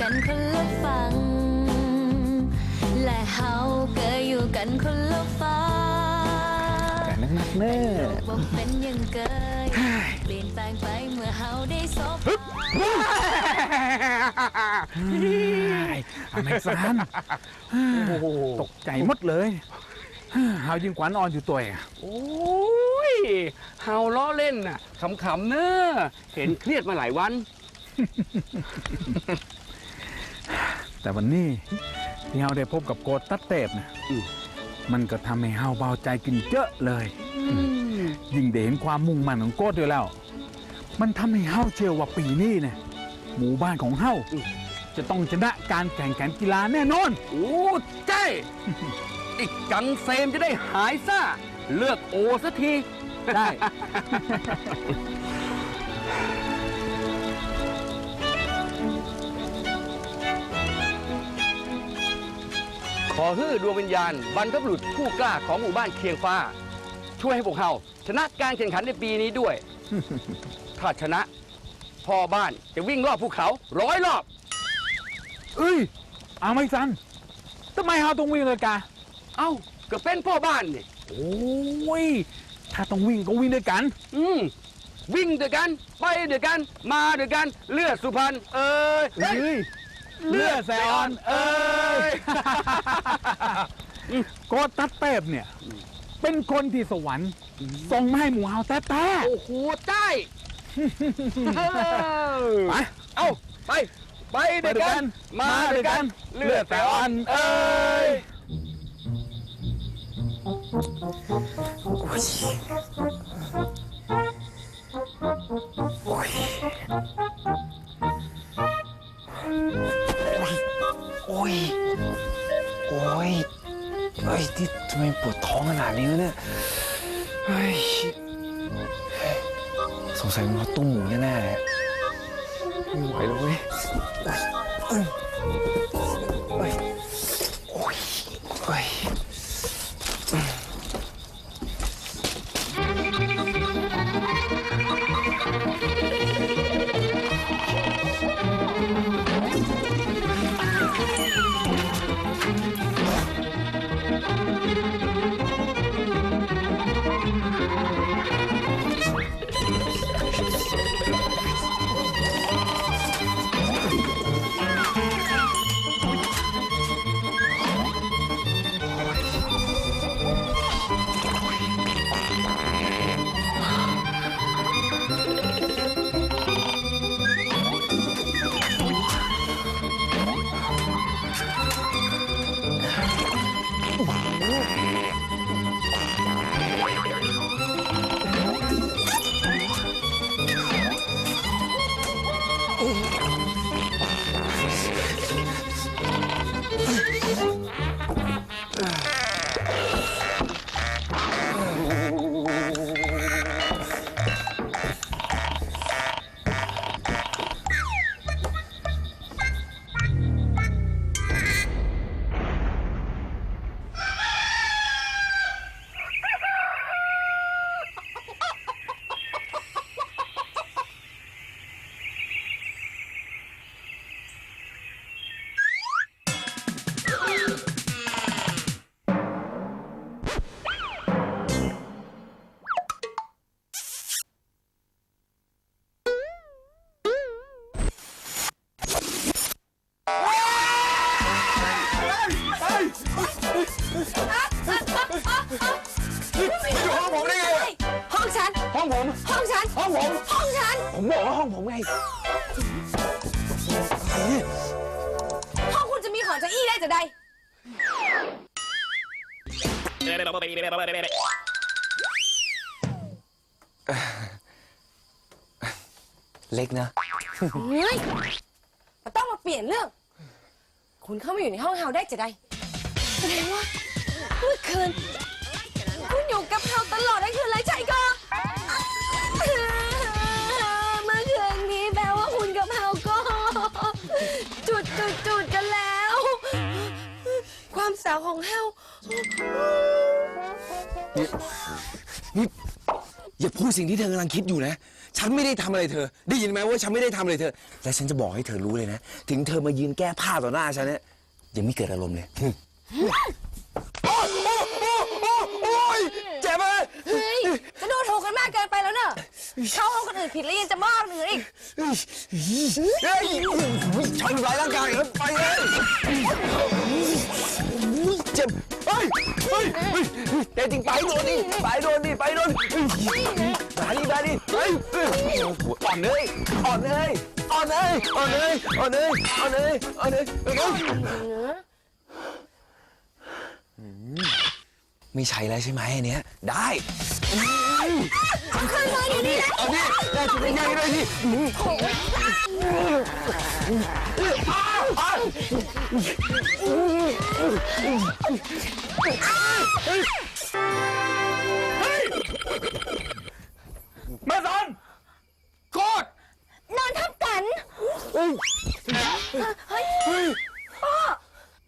กันคนละฝั่งและเฮาก็อยู่กันคนละฟ้าแต่นักนักเน้อบ่เป็นอยังเกยเปลี่ยนแปลงไปเมื่อเฮาได้สบอเมซอนตกใจหมดเลยเฮายิงขวัญอ่อนอยู่ตัวเอง โอ้ยเฮาล้อเล่นน่ะขำๆเนอะเห็นเครียดมาหลายวัน แต่วันนี้ที่เฮาได้พบกับโกดตัดเตบนะอืม มันก็ทำให้เฮาเบาใจกินเยอะเลย ยิ่งได้เห็นความมุ่งมั่นของโกดด้วยแล้ว มันทำให้เฮาเชื่อว่าปีนี้เนี่ยหมู่บ้านของเฮาจะต้องชนะการแข่งขันกีฬาแน่นอน โอ้ใช่อีกกังเซมจะได้หายซ่า เลือกโอสักที ได้ ขอฮื้อดวงวิญญาณบรรพบุรุษผู้กล้าของหมู่บ้านเคียงฟ้า ช่วยให้พวกเฮาชนะการแข่งขันในปีนี้ด้วย ถ้าชนะพ่อบ้านจะวิ่งรอบภูเขาร้อยรอบ เอ้ยเอาไม่ซันทำไมเฮาต้องวิ่งเลยกาเอ้าก็เป็นพ่อบ้านนี่โอ้ยถ้าต้องวิ่งก็วิ่งด้วยกัน อืมวิ่งด้วยกัน ไปด้วยกัน มาด้วยกัน เลือดสุพรรณเอ้ย เฮ้ย เลือดแซออน เอ้ย โกตัดเตบเนี่ย เป็นคนที่สวรรค์ส่งมาให้หมูเฮาแต้โอ้โหใต้เออๆไป เอ้า ไป ไปด้วยกัน มาด้วยกัน เลือดแต่อ่อนเอ้ย โอ้ย โอ้ยเฮ้ยที่ทำไมปวดท้องขนาดนี้วะเนี่ยเฮ้ยสงสัยมันมาตุ้มหมูแน่ๆเลยไม่ไหวแล้วเว้ย อยู่ห้องผมได้ไงอะห้องฉัน ห้องผม ห้องฉัน ห้องผม ห้องฉัน ผมบอกว่าห้องผมไง ห้องคุณจะมีของจะอี้ได้จะได้เล็กนะ เฮ้ยมันต้องมาเปลี่ยนเรื่อง คุณเข้ามาอยู่ในห้องเฮาได้จะได้แสดงว่าเมื่อคืน คุณอยู่กับเฮาตลอดทั้งคืนเลยใช่ก็เมื่อคืนนี้แปลว่าคุณกับเฮาก็ จุดจุดจุดกันแล้ว ความสาวของเฮานี่อย่าพูดสิ่งที่เธอกำลังคิดอยู่นะ ฉันไม่ได้ทำอะไรเธอ ได้ยินไหมว่าฉันไม่ได้ทำอะไรเธอ และฉันจะบอกให้เธอรู้เลยนะ ถึงเธอมายืนแก้ผ้าต่อหน้าฉันเนี่ยยังไม่เกิดอารมณ์เลยื่นผิดแล้วยังจะบ้าคนอื่นอีกเฮ้ยเฮ้ยทำร้ายร่างกายครับไปเลยเจ็บเฮ้ยเฮ้ยเฮ้ยแต่จริงไปโดนดิไปโดนดิไปโดนมาดิมาดิเฮ้ยอ่อนเลยอ่อนเลยอ่อนเลยอ่อนเลยอ่อนเลยอ่อนเลยอ่อนเลยไม่ใช่แล้วใช่ไหมอันเนี้ยได้ ขึ้นมาเดี๋ยวนี้นะเอาดิได้ชุดใหญ่เลยดิแม่สอนโกดนอนทับกัน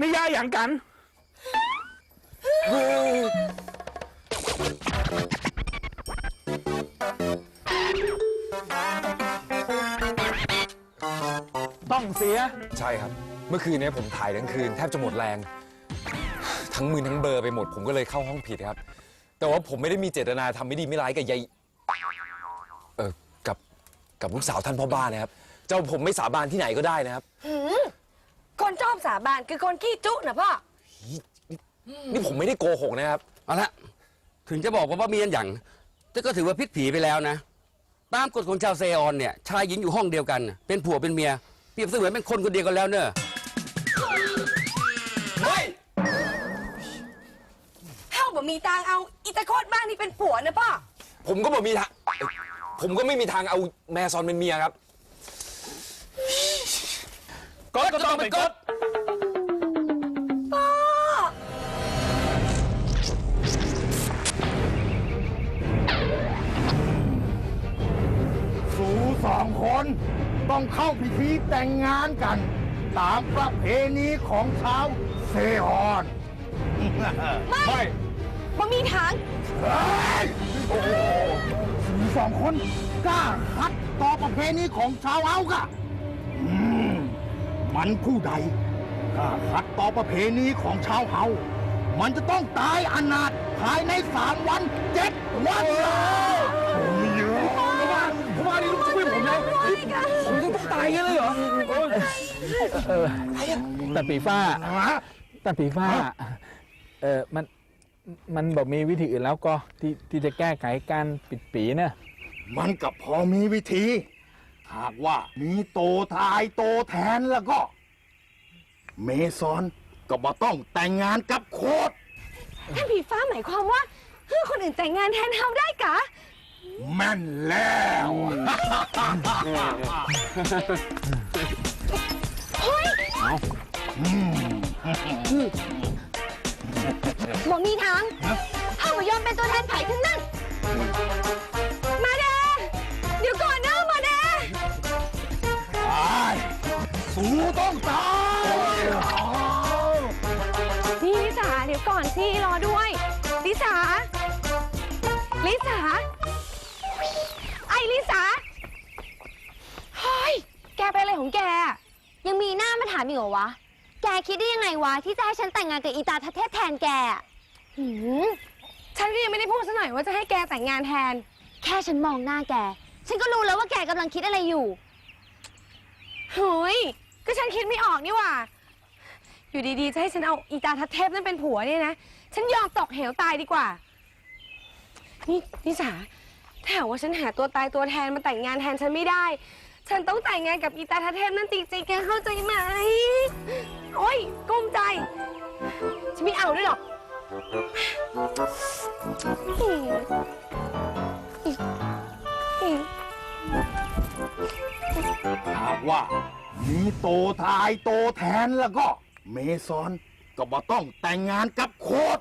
นี่ยาอย่างกัน เสีย ใช่ครับ เมื่อคืนเนี้ผมถ่ายทั้งคืนแทบจะหมดแรง ทั้งมือทั้งเบลอร์ไปหมด ผมก็เลยเข้าห้องผิดครับ แต่ว่าผมไม่ได้มีเจตนาทำไม่ดีไม่ร้ายกับยายเออกับกับลูกสาวท่านพ่อบ้านนะครับ เจ้าผมไม่สาบานที่ไหนก็ได้นะครับ คนชอบสาบานคือคนขี้จุนะพ่อ นี่ผมไม่ได้โกหกนะครับ เอาละถึงจะบอกว่าว่ามีอันอย่างแต่ก็ถือว่าพิษผีไปแล้วนะ ตามกฎของชาวเซออนเนี่ย ชายหญิงอยู่ห้องเดียวกัน เป็นผัวเป็นเมีย เปรียบเสมือนเป็นคนคนเดียวกันแล้วเนอะเฮ้าบ่มีทางเอาอีตาโคตรบ้านนี่เป็นผัวนะพ่อผมก็บอกมีทางผมก็ไม่มีทางเอาแม่ซอนเป็นเมียครับ กดก็ต้องเป็นกดสูสองคน ต้องเข้าพิธีแต่งงานกัน ตามประเพณีของชาวเซออน ไม่ บ่มีทาง เฮ้ยโอ้โหสูสองคนกล้าขัดต่อประเพณีของชาวเอากะอืมมันผู้ใดกล้าขัดต่อประเพณีของชาวเฮา มันจะต้องตายอนาถภายในสามวันเจ็ดวันผม ผมนะผมต้องตายงั้นเลยเหรอเออแต่ปีฟ้าฮะแต่ปีฟ้า เออมัน มันบอกมีวิธีอื่นแล้วก็ที่ที่จะแก้ไขการปิดปีเนี่ยมันกับพอมีวิธี หากว่ามีโตทายโตแทนแล้วก็ เมซอนก็บ่ต้องแต่งงานกับโคดท่านผีฟ้าหมายความว่าเพื่อคนอื่นแต่งงานแทนเฮาได้กะ แม่นแล้วบ่มีทางเฮาบ่ยอมเป็นตัวแทนไผ่ทั้งนั้น มาเด้เดี๋ยวก่อนเนอะมาเด้ตาย สูต้องตาย ของแก ยังมีหน้ามาถามอีกเหรอวะ แกคิดได้ยังไงวะ ที่จะให้ฉันแต่งงานกับอีตาทัเทพแทนแกอะหืมฉันก็ยังไม่ได้พูดซะหน่อยว่าจะให้แกแต่งงานแทน แค่ฉันมองหน้าแก ฉันก็รู้แล้วว่าแกกำลังคิดอะไรอยู่ เฮ้ย ก็ฉันคิดไม่ออกนี่หว่า อยู่ดีๆ จะให้ฉันเอาอีตาทัดเทพนั่นเป็นผัวเนี่ยนะ ฉันยอมตกเหวตายดีกว่า นี่นิสาถ้าหากว่าฉันหาตัวตายตัวแทนมาแต่งงานแทนฉันไม่ได้ ฉันต้องแต่งงานกับอีตาทัเทพนั่นจริงๆแกเข้าใจไหม โอ้ยกุ้มใจ ฉันไม่เอาด้วยหรอกอืมอืมหากว่ามีโตทายโตแทนแล้วก็ เมซอนก็บ่ต้องแต่งงานกับโคด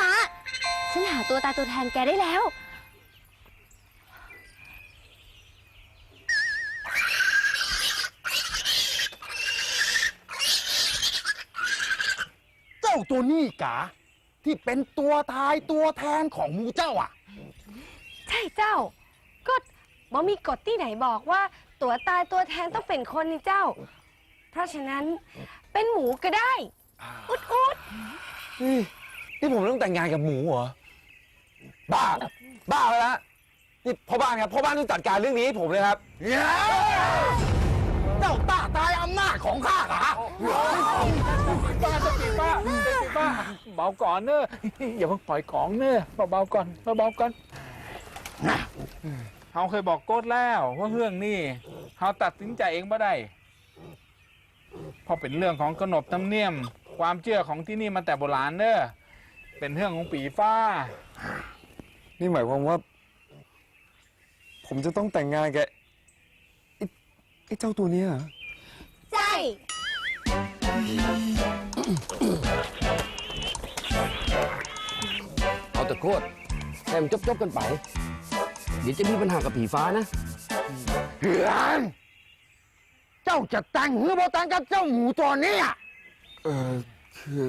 ฟ้า ฉันหาตัวตายตัวแทนแกได้แล้วตัวนี้กะที่เป็นตัวทายตัวแทนของหมูเจ้าอะ ใช่เจ้า ก็บ่มีกฎที่ไหนบอกว่า ตัวตายตัวแทนต้องเป็นคนนี่เจ้า เพราะฉะนั้นเป็นหมูก็ได้ อุดอุดนี่ นี่ผมต้องแต่งงานกับหมูเหรอ บ้า บ้าไปแล้วนี่พ่อบ้านครับพ่อบ้านต้องจัดการเรื่องนี้ให้ผมเลยครับ เจ้าต้าตายอำนาจของข้ากะป้าสติป้าสติป้าเบาก่อนเนอะอย่าเพิ่งปล่อยของเนอะเบาๆก่อนเบาๆก่อนเขาเคยบอกโกดแล้วว่าเรื่องนี้เขาตัดสินใจเองไม่ได้เพราะเป็นเรื่องของขนบธรรมเนียม ความเชื่อของที่นี่มาแต่โบราณเนอะ เป็นเรื่องของปีฟ้า นี่หมายความว่า ผมจะต้องแต่งงานกับไอ้ไอ้เจ้าตัวเนี้ยเหรอใช่เอาแต่โคตรให้มันจบๆกันไป เดี๋ยวจะมีปัญหากับผีฟ้านะ เหือนเจ้าจะแต่งหรือบ่แต่งกับเจ้าหมูตัวนี้อะเออคือ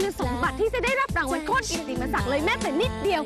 คุณสมบัติที่จะได้รับรางวัลโคตรกิตติมศักดิ์เลยแม้แต่นิดเดียว